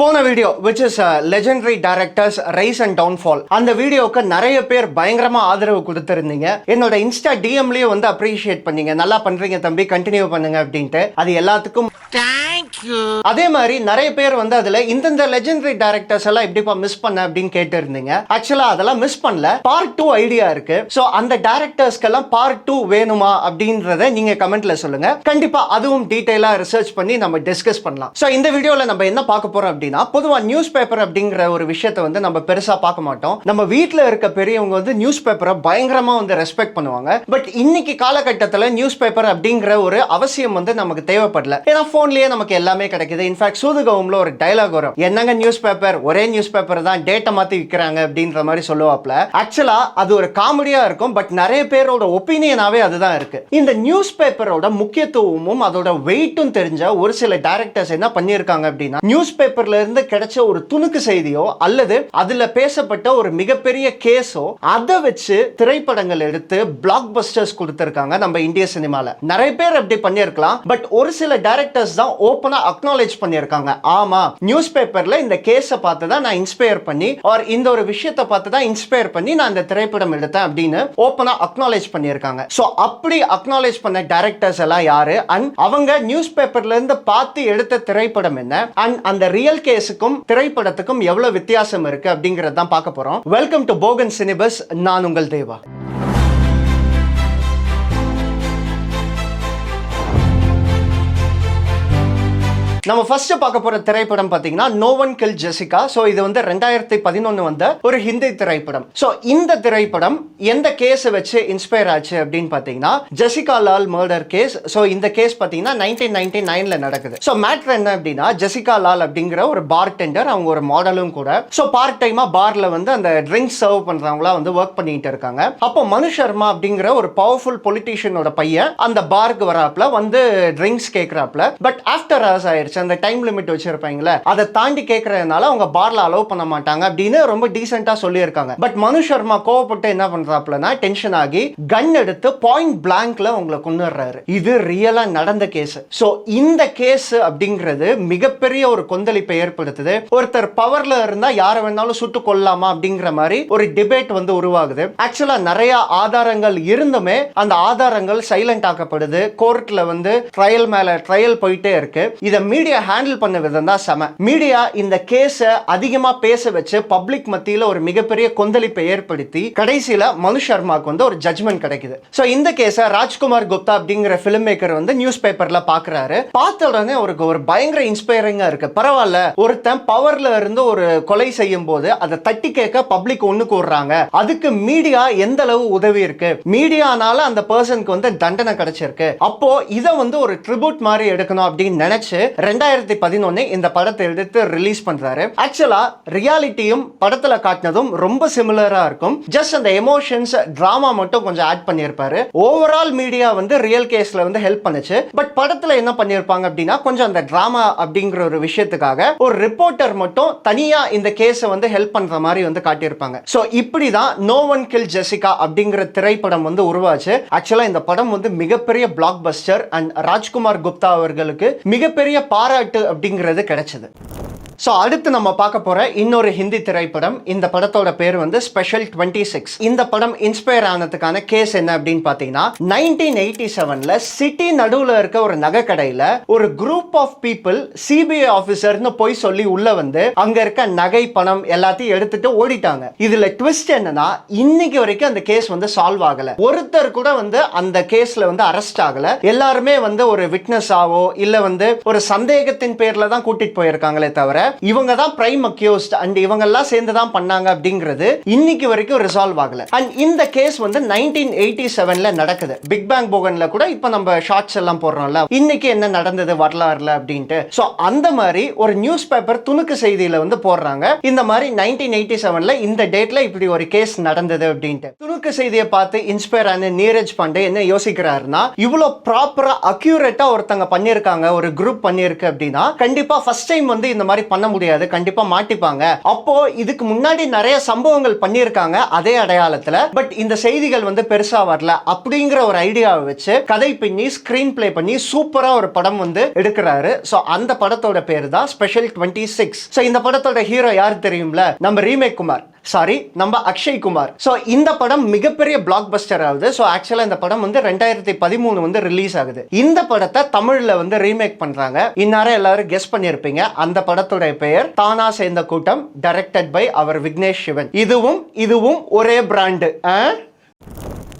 போன video which is legendary directors rise and downfall அந்த வீடியோவுக்கு நிறைய பேர் பயங்கரமா ஆதரவு கொடுத்துருந்தீங்க. என்னோட இன்ஸ்டா டிஎம்லயே வந்து அப்ரிஷியேட் பண்ணீங்க. நல்லா பண்றீங்க தம்பி கண்டினியூ பண்ணுங்க அப்படின்ட்டு. அது எல்லாத்துக்கும் அதே மாதிரி நிறைய பேர் வந்து அதுல இந்தந்த லெஜெண்டரி டைரக்டர்ஸ் எல்லாம் எப்படிப்பா மிஸ் பண்ண அப்படின்னு கேட்டு இருந்தீங்க ஆக்சுவலா அதெல்லாம் மிஸ் பண்ணல. பார்ட் டூ ஐடியா இருக்கு. சோ அந்த டைரக்டர்ஸ்க்கெல்லாம் பார்ட் டூ வேணுமா அப்படின்றத நீங்க கமெண்ட்ல சொல்லுங்க. கண்டிப்பா அதுவும் டீடைலா ரிசர்ச் பண்ணி நம்ம டிஸ்கஸ் பண்ணலாம். சோ இந்த வீடியோல நம்ம என்ன பார்க்க போறோம் அப்படின்னா பொதுவா நியூஸ் பேப்பர் அப்படிங்கிற ஒரு விஷயத்தை வந்து நம்ம பெருசா பார்க்க மாட்டோம். நம்ம வீட்டில் இருக்க பெரியவங்க வந்து நியூஸ் பேப்பரை பயங்கரமா வந்து ரெஸ்பெக்ட் பண்ணுவாங்க. பட் இன்னைக்கு காலகட்டத்தில் நியூஸ் பேப்பர் அப்படிங்கிற ஒரு அவசியம் வந்து நமக்கு தேவைப்படல. ஏன்னா ஃபோன்லயே நமக்கு எல்லாமே கிடைக்குது. இன்ஃபேக்ட் சூதுகவும்ல ஒரு டைலாக் வரும். என்னங்க நியூஸ் பேப்பர் ஒரே நியூஸ் பேப்பர் தான் டேட்டை மாத்தி விற்கிறாங்க அப்படின்ற மாதிரி சொல்லுவாப்ல. ஆக்சுவலா அது ஒரு காமெடியா இருக்கும் பட் நிறைய பேரோட ஒப்பீனியனாவே அதுதான் இருக்கு. இந்த நியூஸ் பேப்பரோட முக்கியத்துவமும் அதோட வெயிட்டும் தெரிஞ்ச ஒரு சில டேரக்டர்ஸ் என்ன பண்ணியிருக்காங்க அப்படின்னா நியூஸ் பேப்பர்ல இருந்து கிடைச்ச ஒரு துணுக்கு செய்தியோ அல்லது அதுல பேசப்பட்ட ஒரு மிகப்பெரிய கேஸோ அதை வச்சு திரைப்படங்கள் எடுத்து பிளாக் பஸ்டர்ஸ் கொடுத்திருக்காங்க நம்ம இந்திய சினிமால. நிறைய பேர் அப்படி பண்ணியிருக்கலாம் பட் ஒரு சில டைரக்டர்ஸ் தான் ஓப்பன் அக்னாலேஜ் பண்ணியிருக்காங்க. ஆமா நியூஸ் பேப்பர்ல இந்த கேஸை பார்த்து தான் நான் இன்ஸ்பயர் பண்ணி ஆர் இந்த ஒரு விஷயத்தை பார்த்து தான் இன்ஸ்பயர் பண்ணி நான் இந்த திரைப்படம் எடுத்தேன் அப்படின்னு ஓப்பனா அக்னாலேஜ் பண்ணியிருக்காங்க. ஸோ அப்படி அக்னாலேஜ் பண்ண டைரக்டர்ஸ் எல்லாம் யாரு? அண்ட் அவங்க நியூஸ் பேப்பர்ல இருந்து பார்த்து எடுத்த திரைப்படம் என்ன? அண்ட் அந்த ரியல் கேஸுக்கும் திரைப்படத்துக்கும் எவ்வளவு வித்தியாசம் இருக்கு அப்படிங்கறத தான் பார்க்க போறோம். வெல்கம் டு போகன் சினிபஸ் நான் உங்கள் தேவா. நம்ம ஃபர்ஸ்ட் பார்க்க போற திரைப்படம் பாத்தீங்கன்னா no one kill Jessica so இது வந்து ரெண்டாயிரத்தி பதினொன்று வந்த ஒரு ஹிந்தி திரைப்படம். ஸோ இந்த திரைப்படம் எந்த கேஸை வச்சு இன்ஸ்பயர் ஆச்சு அப்படின்னு பார்த்தீங்கன்னா Jessica Lal murder case so இந்த கேஸ் பார்த்தீங்கன்னா நைன்டீன் நைன்டி நைன்ல நடக்குது. ஸோ மேட்ரு என்ன அப்படின்னா ஜெசிகா லால் அப்படிங்கிற ஒரு பார் டெண்டர் அவங்க ஒரு மாடலும் கூட. ஸோ பார்ட் டைமா பார்ல வந்து அந்த ட்ரிங்க்ஸ் சர்வ் பண்றவங்களா வந்து ஒர்க் பண்ணிட்டு இருக்காங்க. அப்போ மனு சர்மா அப்படிங்கிற ஒரு பவர்ஃபுல் பொலிட்டீஷியனோட பையன் அந்த பார்க்கு வராப்ல வந்து ட்ரிங்க்ஸ் கேட்கிறாப்ல பட் ஆஃப்டர் ஹவர்ஸ் அந்த டைம் லிமிட் வச்சிருப்பாங்களே அதை தாண்டி கேட்கறதுனால அவங்க பார்ல அலோவ் பண்ண மாட்டாங்க அப்படின்னு ரொம்ப டீசெண்டா சொல்லியிருக்காங்க. பட் மனு சர்மா கோவப்பட்டு என்ன பண்றாப்லனா டென்ஷன் ஆகி கன் எடுத்து பாயிண்ட் பிளாங்க்ல உங்களை கொண்டுடுறாரு இது ரியலா நடந்த கேஸ் ஸோ இந்த கேஸ் அப்படிங்கிறது மிகப்பெரிய ஒரு கொந்தளிப்பை ஏற்படுத்துது. ஒருத்தர் பவர்ல இருந்தா யாரை வேணாலும் சுட்டு கொள்ளலாமா அப்படிங்கிற மாதிரி ஒரு டிபேட் வந்து உருவாகுது. ஆக்சுவலா நிறைய ஆதாரங்கள் இருந்துமே அந்த ஆதாரங்கள் சைலண்ட் ஆக்கப்படுது. கோர்ட்ல வந்து ட்ரையல் மேல ட்ரையல் போயிட்டே இருக்கு. இதை மீடியா ஹேண்டில் பண்ண விதம் தான் செம. மீடியா இந்த கேஸை அதிகமா பேச வச்சு பப்ளிக் மத்தியில ஒரு மிகப்பெரிய கொந்தளிப்பை ஏற்படுத்தி கடைசியில மனு சர்மாக்கு வந்து ஒரு ஜட்மெண்ட் கிடைக்குது. ஸோ இந்த கேஸை ராஜ்குமார் குப்தா அப்படிங்கிற ஃபிலிம் மேக்கர் வந்து நியூஸ் பேப்பர்ல பாக்குறாரு. பார்த்த உடனே அவருக்கு ஒரு பயங்கர இன்ஸ்பைரிங்கா இருக்கு. பரவாயில்ல ஒருத்தன் பவர்ல இருந்து ஒரு கொலை செய்யும் போது அதை தட்டி கேட்க பப்ளிக் ஒண்ணு கூடுறாங்க அதுக்கு மீடியா எந்த அளவு உதவி இருக்கு? மீடியானால அந்த பர்சனுக்கு வந்து தண்டனை கிடைச்சிருக்கு. அப்போ இதை வந்து ஒரு ட்ரிபியூட் மாதிரி எடுக்கணும் அப்படின்னு நினைச்சு ரெண்டாயிரத்தி பதினொன்னு இந்த படத்தை எடுத்து ரிலீஸ் பண்றாரு. ஆக்சுவலா ரியாலிட்டியும் படத்துல காட்டினதும் ரொம்ப சிமிலரா இருக்கும். ஜஸ்ட் அந்த எமோஷன்ஸ் டிராமா மட்டும் கொஞ்சம் ஆட் பண்ணியிருப்பாரு. ஓவரால் மீடியா வந்து ரியல் கேஸ்ல வந்து ஹெல்ப் பண்ணுச்சு. பட் படத்துல என்ன பண்ணியிருப்பாங்க அப்படின்னா கொஞ்சம் அந்த டிராமா அப்படிங்கிற ஒரு விஷயத்துக்காக ஒரு ரிப்போர்ட்டர் மட்டும் தனியா இந்த கேஸை வந்து ஹெல்ப் பண்ற மாதிரி வந்து காட்டியிருப்பாங்க. ஸோ இப்படி தான் நோ ஒன் கில் ஜெசிகா அப்படிங்கிற திரைப்படம் வந்து உருவாச்சு. ஆக்சுவலா இந்த படம் வந்து மிகப்பெரிய blockbuster and Rajkumar Gupta அவர்களுக்கு மிகப்பெரிய பாராட்டு அப்படிங்கிறது கிடைச்சது. ஸோ அடுத்து நம்ம பார்க்க போற இன்னொரு ஹிந்தி திரைப்படம். இந்த படத்தோட பேர் வந்து ஸ்பெஷல் டுவெண்ட்டி சிக்ஸ் இந்த படம் இன்ஸ்பயர் ஆனதுக்கான கேஸ் என்ன அப்படின்னு பார்த்தீங்கன்னா நைன்டீன் எயிட்டி செவன்ல சிட்டி நடுவில் இருக்க ஒரு நகை கடையில் ஒரு குரூப் ஆஃப் பீப்புள் சிபிஐ ஆஃபீஸர்னு போய் சொல்லி உள்ள வந்து அங்க இருக்க நகை பணம் எல்லாத்தையும் எடுத்துட்டு ஓடிட்டாங்க. இதுல ட்விஸ்ட் என்னன்னா இன்னைக்கு வரைக்கும் அந்த கேஸ் வந்து சால்வ் ஆகல. ஒருத்தர் கூட வந்து அந்த கேஸ்ல வந்து அரெஸ்ட் ஆகல. எல்லாருமே வந்து ஒரு விட்னஸ் ஆவோ இல்ல வந்து ஒரு சந்தேகத்தின் பேர்ல தான் கூட்டிட்டு போயிருக்காங்களே தவிர இவங்க தான் பிரைம் அக்யூஸ்ட் அண்ட் இவங்கெல்லாம் சேர்ந்து தான் பண்ணாங்க அப்படிங்கிறது இன்னைக்கு வரைக்கும் ரிசால்வ் ஆகல. அண்ட் இந்த கேஸ் வந்து நைன்டீன் எயிட்டி செவன்ல நடக்குது. பிக் பேங் போகன்ல கூட இப்போ நம்ம ஷார்ட்ஸ் எல்லாம் போடுறோம்ல. இன்னைக்கு என்ன நடந்தது வரலாறுல அப்படின்ட்டு. ஸோ அந்த மாதிரி ஒரு நியூஸ் பேப்பர் துணுக்கு செய்தியில வந்து போடுறாங்க. இந்த மாதிரி நைன்டீன் எயிட்டி செவன்ல இந்த டேட்ல இப்படி ஒரு கேஸ் நடந்தது அப்படின்ட்டு. துணுக்கு செய்தியை பார்த்து இன்ஸ்பயர் ஆன நீரஜ் பாண்டே என்ன யோசிக்கிறாருன்னா இவ்வளோ ப்ராப்பரா அக்யூரேட்டா ஒருத்தங்க பண்ணியிருக்காங்க ஒரு குரூப் பண்ணியிருக்கு அப்படின்னா கண்டிப்பா ஃபர்ஸ்ட் டைம் வந்து இந்த மாதிரி பண்ண முடியாது. கண்டிப்பா மாட்டிப்பாங்க. அப்போ இதுக்கு முன்னாடி நிறைய சம்பவங்கள் பண்ணியிருக்காங்க அதே அடையாளத்துல. பட் இந்த செய்திகள் வந்து பெருசா வரல. அப்படிங்கிற ஒரு ஐடியாவை வச்சு கதை பின்னி ஸ்கிரீன் பிளே பண்ணி சூப்பரா ஒரு படம் வந்து எடுக்கிறாரு. ஸோ அந்த படத்தோட பேர் தான் ஸ்பெஷல் டுவெண்ட்டி சிக்ஸ் ஸோ இந்த படத்தோட ஹீரோ யார் தெரியும்ல? நம்ம ரீமேக் குமார். சாரி நம்ம அக்ஷய் குமார். ஸோ இந்த படம் மிகப்பெரிய பிளாக் பஸ்டர் ஆகுது ஸோ ஆக்சுவலாக இந்த படம் வந்து ரெண்டாயிரத்தி பதிமூணு வந்து ரிலீஸ் ஆகுது. இந்த படத்தை தமிழில் வந்து ரீமேக் பண்ணுறாங்க இந்நேரம் எல்லாரும் கெஸ் பண்ணியிருப்பீங்க. அந்த படத்துடைய பெயர் தானா சேர்ந்த கூட்டம் டைரக்டட் பை அவர் விக்னேஷ் சிவன். இதுவும் இதுவும் ஒரே பிராண்டு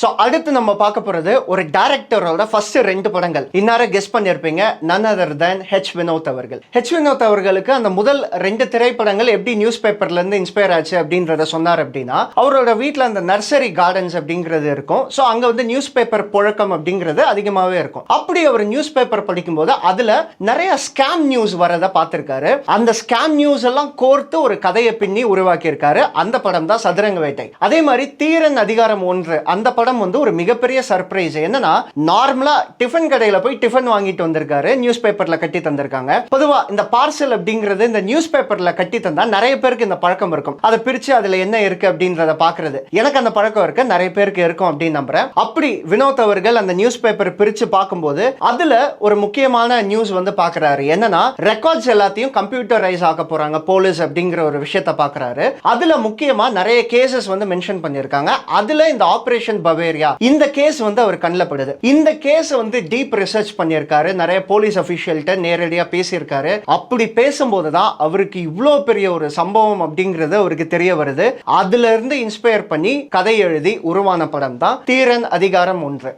ஸோ அடுத்து நம்ம பார்க்க போகிறது ஒரு டேரக்டரோட ஃபர்ஸ்ட் ரெண்டு படங்கள். இந்நேரம் கெஸ் பண்ணியிருப்பீங்க? None other than H Vinoth அவர்கள். ஹெச் வினோத் அவர்களுக்கு அந்த முதல் ரெண்டு திரைப்படங்கள் எப்படி நியூஸ் பேப்பர்லேருந்து இன்ஸ்பயர் ஆச்சு அப்படின்றத சொன்னார் அப்படின்னா அவரோட வீட்டில் அந்த நர்சரி கார்டன்ஸ் அப்படிங்கிறது இருக்கும். ஸோ அங்கே வந்து நியூஸ் பேப்பர் புழக்கம் அப்படிங்கிறது அதிகமாகவே இருக்கும். அப்படி அவர் நியூஸ் பேப்பர் படிக்கும்போது அதில் நிறைய ஸ்கேம் நியூஸ் வரதை பார்த்துருக்காரு. அந்த ஸ்கேம் நியூஸ் எல்லாம் கோர்த்து ஒரு கதையை பின்னி உருவாக்கியிருக்காரு. அந்த படம் தான் சதுரங்க வேட்டை. அதே மாதிரி தீரன் அதிகாரம் ஒன்று அந்த படம் படம் வந்து ஒரு மிகப்பெரிய சர்ப்ரைஸ் என்னன்னா நார்மலா டிஃபன் கடையில போய் டிஃபன் வாங்கிட்டு வந்திருக்காரு. நியூஸ் பேப்பர்ல கட்டி தந்திருக்காங்க. பொதுவா இந்த பார்சல் அப்படிங்கிறது இந்த நியூஸ் பேப்பர்ல கட்டி தந்தா நிறைய பேருக்கு இந்த பழக்கம் இருக்கும். அதை பிரிச்சு அதுல என்ன இருக்கு அப்படின்றத பாக்குறது. எனக்கு அந்த பழக்கம் இருக்கு. நிறைய பேருக்கு இருக்கும் அப்படின்னு நம்புறேன். அப்படி வினோத் அவர்கள் அந்த நியூஸ் பேப்பர் பிரிச்சு பார்க்கும்போது அதுல ஒரு முக்கியமான நியூஸ் வந்து பாக்குறாரு. என்னன்னா ரெக்கார்ட்ஸ் எல்லாத்தையும் கம்ப்யூட்டரைஸ் ஆக்க போறாங்க. போலீஸ் அப்படிங்கிற ஒரு விஷயத்த பாக்குறாரு. அதுல முக்கியமா நிறைய கேசஸ் வந்து மென்ஷன் பண்ணிருக்காங்க அதுல இந்த ஆபரேஷன் பவேரியா இந்த கேஸ் வந்து அவர் கண்ணில் படுது. இந்த கேஸ் வந்து டீப் ரிசர்ச் பண்ணியிருக்காரு. நிறைய போலீஸ் அபிஷியல்கிட்ட நேரடியாக பேசியிருக்காரு. அப்படி பேசும்போது தான் அவருக்கு இவ்வளோ பெரிய ஒரு சம்பவம் அப்படிங்கிறது அவருக்கு தெரிய வருது. அதுல இருந்து இன்ஸ்பயர் பண்ணி கதை எழுதி உருவான படம் தான் தீரன் அதிகாரம் ஒன்று.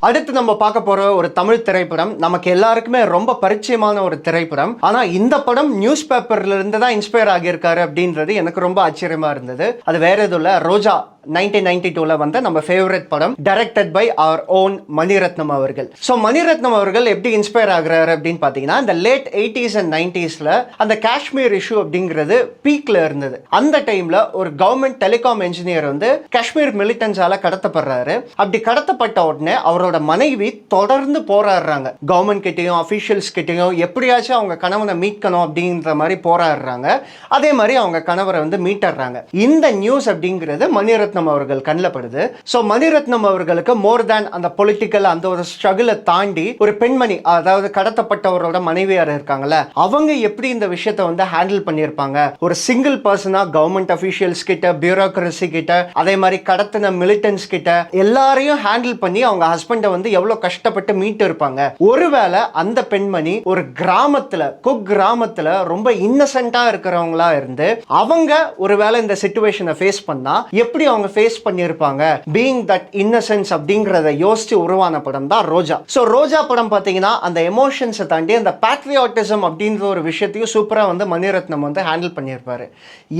அடுத்து நம்ம பார்க்க போற ஒரு தமிழ் திரைப்படம் நமக்கு எல்லாருக்குமே ரொம்ப பரிச்சயமான ஒரு திரைப்படம். ஆனா இந்த படம் நியூஸ் பேப்பர்ல இருந்து தான் இன்ஸ்பயர் ஆகியிருக்காரு அப்படின்றது எனக்கு ரொம்ப ஆச்சரியமா இருந்தது. அது வேற எதுவும் இல்ல. ரோஜா நைன்டீன் நைன்டி டூவில் வந்த நம்ம ஃபேவரட் படம் directed by our own Mani Ratnam அவர்கள். ஸோ மணிரத்னம் அவர்கள் எப்படி இன்ஸ்பயர் ஆகிறாரு அப்படின்னு பார்த்தீங்கன்னா இந்த லேட் எயிட்டிஸ் அண்ட் நைன்டிஸில் அந்த காஷ்மீர் இஷ்யூ அப்படிங்கிறது பீக்ல இருந்தது. அந்த டைமில் ஒரு கவர்மெண்ட் டெலிகாம் இன்ஜினியர் வந்து காஷ்மீர் மிலிட்டன்ஸால் கடத்தப்படுறாரு. அப்படி கடத்தப்பட்ட உடனே அவரோட மனைவி தொடர்ந்து போராடுறாங்க. கவர்மெண்ட் கிட்டேயும் அஃபீஷியல்ஸ் கிட்டேயும் எப்படியாச்சும் அவங்க கணவனை மீட்கணும் அப்படின்ற மாதிரி போராடுறாங்க. அதே மாதிரி அவங்க கணவரை வந்து மீட்டர்றாங்க. இந்த நியூஸ் அப்படிங்கிறது மணிரத்னம் அவர்கள் கண்ணில் படுது. ஸோ மணிரத்னம் அவர்களுக்கு மோர் தேன் அந்த பொலிட்டிக்கல் அந்த ஒரு ஸ்ட்ரகிளை தாண்டி ஒரு பெண்மணி அதாவது கடத்தப்பட்டவரோட மனைவியார் இருக்காங்கல்ல அவங்க எப்படி இந்த விஷயத்தை வந்து ஹேண்டில் பண்ணியிருப்பாங்க? ஒரு சிங்கிள் பர்சனா கவர்மெண்ட் அஃபீஷியல்ஸ் கிட்ட பியூரோக்ரஸி கிட்ட அதே மாதிரி கடத்தின மிலிட்டன்ஸ் கிட்ட எல்லாரையும் ஹேண்டில் பண்ணி அவங்க ஹஸ்பண்டை வந்து எவ்வளவு கஷ்டப்பட்டு மீட்டு இருப்பாங்க? ஒருவேளை அந்த பெண்மணி ஒரு கிராமத்தில் குக் கிராமத்துல ரொம்ப இன்னசென்ட்டாக இருக்கிறவங்களா இருந்து அவங்க ஒருவேளை இந்த சுச்சுவேஷனை ஃபேஸ் பண்ணா எப்படி அவங்க ஃபேஸ் பண்ணியிருப்பாங்க. பீயிங் தட் இன்னசென்ஸ் அப்படிங்கிறத யோசிச்சு உருவான படம் தான் ரோஜா. ஸோ ரோஜா படம் பார்த்தீங்கன்னா அந்த எமோஷன்ஸை தாண்டி அந்த பேட்ரியாட்டிசம் அப்படின்ற ஒரு விஷயத்தையும் சூப்பராக வந்து மணிரத்னம் வந்து ஹேண்டில் பண்ணியிருப்பாரு.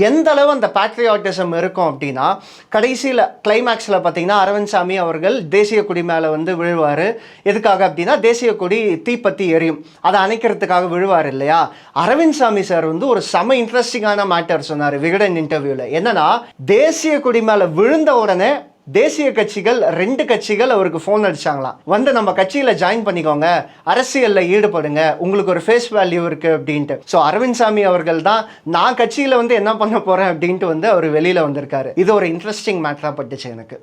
எந்த அளவு அந்த பேட்ரியாட்டிசம் இருக்கும் அப்படின்னா கடைசியில் கிளைமேக்ஸில் பார்த்தீங்கன்னா அரவிந்த் சாமி அவர்கள் தேசிய கொடி மேலே வந்து விழுவார். எதுக்காக அப்படின்னா தேசிய கொடி தீப்பத்தி எரியும். அதை அணைக்கிறதுக்காக விழுவார் இல்லையா? அரவிந்த் சாமி சார் வந்து ஒரு செம இன்ட்ரெஸ்டிங்கான மேட்டர் சொன்னார் விகடன் இன்டர்வியூவில் என்னன்னா தேசிய கொடி மேலே விழுந்த உடனே தேசிய கட்சிகள் ரெண்டு கட்சிகள் அவருக்கு ஃபோன் அடிச்சாங்களாம். வந்து நம்ம கட்சியில் ஜாயின் பண்ணிக்கோங்க. அரசியலில் ஈடுபடுங்க. உங்களுக்கு ஒரு ஃபேஸ் வேல்யூ இருக்குது அப்படின்ட்டு. ஸோ அரவிந்த் சாமி அவர்கள் தான் நான் கட்சியில் வந்து என்ன பண்ண போகிறேன் அப்படின்ட்டு வந்து அவர் வெளியில் வந்திருக்காரு. இது ஒரு இன்ட்ரெஸ்டிங் மேட்டராக பட்டுச்சு எனக்கு.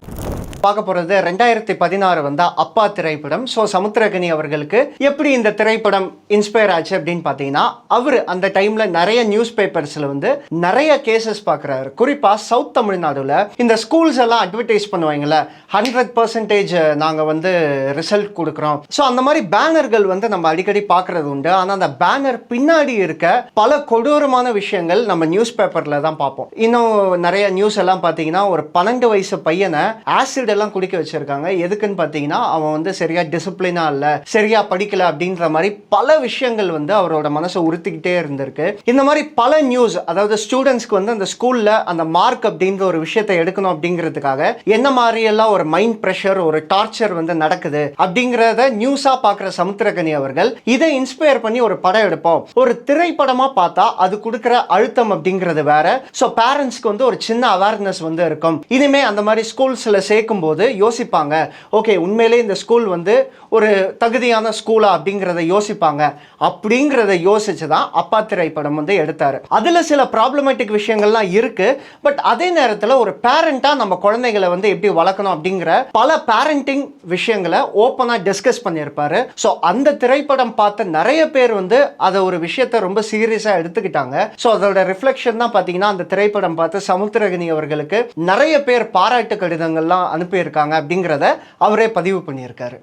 பார்க்க போறது ரெண்டாயிரத்தி பதினாறு வந்த அப்பா திரைப்படம். ஸோ சமுத்திரகனி அவர்களுக்கு எப்படி இந்த திரைப்படம் இன்ஸ்பயர் ஆச்சு அப்படின்னு பார்த்தீங்கன்னா அவர் அந்த டைம்ல நிறைய நியூஸ் பேப்பர்ஸ்ல வந்து நிறைய கேசஸ் பார்க்குறாரு. குறிப்பா சவுத் தமிழ்நாடுல இந்த ஸ்கூல்ஸ் எல்லாம் அட்வர்டைஸ் பண்ணுவாங்கல்ல ஹண்ட்ரட் பர்சன்டேஜ் நாங்கள் வந்து ரிசல்ட் கொடுக்குறோம். ஸோ அந்த மாதிரி பேனர்கள் வந்து நம்ம அடிக்கடி பார்க்கறது உண்டு. ஆனால் அந்த பேனர் பின்னாடி இருக்க பல கொடூரமான விஷயங்கள் நம்ம நியூஸ் பேப்பரில் தான் பார்ப்போம். இன்னும் நிறைய நியூஸ் எல்லாம் பார்த்தீங்கன்னா ஒரு பன்னெண்டு வயசு பையனை ஆசிட் எல்லாம் குடிக்க வச்சிருக்காங்க. எதுக்குன்னு பார்த்தீங்கன்னா அவன் வந்து சரியா டிசிப்ளினா இல்லை சரியா படிக்கல அப்படின்ற மாதிரி பல விஷயங்கள் வந்து அவரோட மனசை உறுத்திக்கிட்டே இருந்திருக்கு. இந்த மாதிரி பல நியூஸ் அதாவது ஸ்டூடெண்ட்ஸ்க்கு வந்து அந்த ஸ்கூல்ல அந்த மார்க் அப்படின்ற ஒரு விஷயத்தை எடுக்கணும் அப்படிங்கிறதுக்காக என்ன மாதிரி எல்லாம் ஒரு மைண்ட் ப்ரெஷர் ஒரு டார்ச்சர் வந்து நடக்குது அப்படிங்கிறத நியூஸா பார்க்குற சமுத்திரகனி அவர்கள் இதை இன்ஸ்பயர் பண்ணி ஒரு படம் எடுப்போம். ஒரு திரைப்படமா பார்த்தா அது கொடுக்குற அழுத்தம் அப்படிங்கிறது வேற. ஸோ பேரண்ட்ஸ்க்கு வந்து ஒரு சின்ன அவேர்னஸ் வந்து இருக்கும். இனிமே அந்த மாதிரி ஸ்கூல்ஸ்ல சேர்க்கும் பார்க்கும்போது யோசிப்பாங்க. ஓகே உண்மையிலே இந்த ஸ்கூல் வந்து ஒரு தகுதியான ஸ்கூலா? அப்படிங்கிறத யோசிப்பாங்க. அப்படிங்கிறத யோசிச்சு தான் அப்பா திரைப்படம் வந்து எடுத்தார். அதில் சில ப்ராப்ளமேட்டிக் விஷயங்கள்லாம் இருக்கு. பட் அதே நேரத்தில் ஒரு பேரண்டா நம்ம குழந்தைகளை வந்து எப்படி வளர்க்கணும் அப்படிங்கிற பல பேரண்டிங் விஷயங்களை ஓப்பனாக டிஸ்கஸ் பண்ணியிருப்பாரு. ஸோ அந்த திரைப்படம் பார்த்த நிறைய பேர் வந்து அதை ஒரு விஷயத்தை ரொம்ப சீரியஸாக எடுத்துக்கிட்டாங்க. ஸோ அதோட ரிஃப்ளெக்ஷன் தான் பார்த்தீங்கன்னா அந்த திரைப்படம் பார்த்து சமுத்திரகனி அவர்களுக்கு நிறைய பேர் பாராட்டு கடிதங்கள்லாம் அனுப்பி இருக்காங்க அப்படிங்கிறத அவரே பதிவு பண்ணியிருக்காரு.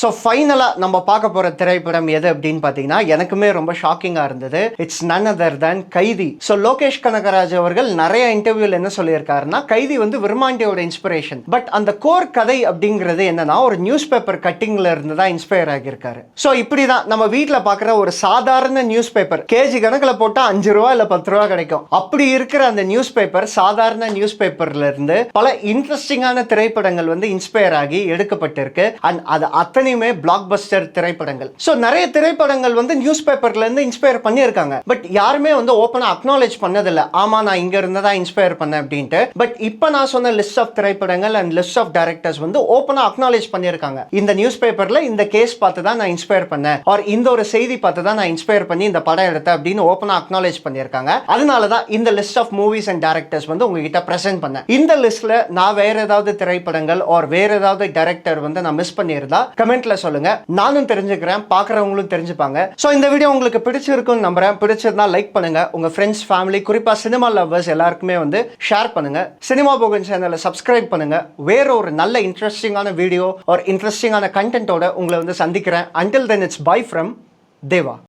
ஸோ ஃபைனலாக நம்ம பார்க்க போகிற திரைப்படம் எது அப்படின்னு பார்த்தீங்கன்னா எனக்குமே ரொம்ப ஷாக்கிங்காக இருந்தது. It's none other than Kaithi. So Lokesh Kanagaraj அவர்கள் நிறைய இன்டர்வியூவில் என்ன சொல்லியிருக்காருன்னா கைதி வந்து விருமாண்டியோட இன்ஸ்பிரேஷன் பட் அந்த கோர் கதை அப்படிங்கிறது என்னன்னா ஒரு நியூஸ் பேப்பர் கட்டிங்ல இருந்து தான் இன்ஸ்பயர் ஆகியிருக்காரு. ஸோ இப்படி தான் நம்ம வீட்டில் பார்க்குற ஒரு சாதாரண நியூஸ் பேப்பர் கேஜி கணக்கில் போட்டால் அஞ்சு ரூபா இல்லை பத்து ரூபா கிடைக்கும். அப்படி இருக்கிற அந்த நியூஸ் பேப்பர் சாதாரண நியூஸ் பேப்பர்ல இருந்து பல இன்ட்ரெஸ்டிங்கான திரைப்படங்கள் வந்து இன்ஸ்பயர் ஆகி எடுக்கப்பட்டிருக்கு. அண்ட் அது அத்தனையுமே பிளாக் பஸ்டர் திரைப்படங்கள். ஸோ நிறைய திரைப்படங்கள் வந்து நியூஸ் பேப்பர்ல இருந்து இன்ஸ்பயர் பண்ணியிருக்காங்க. பட் யாருமே வந்து ஓப்பனாக அக்னாலேஜ் பண்ணதில்லை. ஆமா நான் இங்க இருந்து தான் இன்ஸ்பயர் பண்ணேன் அப்படின்ட்டு. பட் இப்போ நான் சொன்ன லிஸ்ட் ஆஃப் திரைப்படங்கள் அண்ட் லிஸ்ட் ஆஃப் டைரக்டர்ஸ் வந்து ஓப்பனாக அக்னாலேஜ் பண்ணியிருக்காங்க. இந்த நியூஸ் பேப்பர்ல இந்த கேஸ் பார்த்து தான் நான் இன்ஸ்பயர் பண்ணேன். ஆர் இந்த ஒரு செய்தி பார்த்து தான் நான் இன்ஸ்பயர் பண்ணி இந்த படம் எடுத்தேன் அப்படின்னு ஓப்பனாக அக்னாலேஜ் பண்ணியிருக்காங்க. அதனால தான் இந்த list of movies and directors வந்து உங்ககிட்ட ப்ரெசென்ட் பண்ணேன். இந்த லிஸ்ட்ல நான் வேற ஏதாவது திரைப்படங்கள் ஆர் வேற ஏதாவது டைரக்டர் வந்து நான் மிஸ் பண்ணியிருந்தா கமெண்ட்ல சொல்லுங்க. நானும் தெரிஞ்சுக்கிறேன் பார்க்குறவங்களும் தெரிஞ்சுப்பாங்க. ஸோ இந்த வீடியோ உங்களுக்கு பிடிச்சிருக்கும்னு நம்புறேன். பிடிச்சிருந்தா லைக் பண்ணுங்க. உங்க ஃப்ரெண்ட்ஸ் ஃபேமிலி குறிப்பா சினிமா லவ்வர்ஸ் எல்லாருக்குமே வந்து ஷேர் பண்ணுங்க. சினிமா போகன் சேனலை சப்ஸ்கிரைப் பண்ணுங்க. வேற ஒரு நல்ல இன்ட்ரெஸ்டிங்கான வீடியோ ஒரு இன்ட்ரெஸ்டிங்கான கண்டென்ட்டோட உங்களை வந்து சந்திக்கிறேன். Until then it's bye from Deva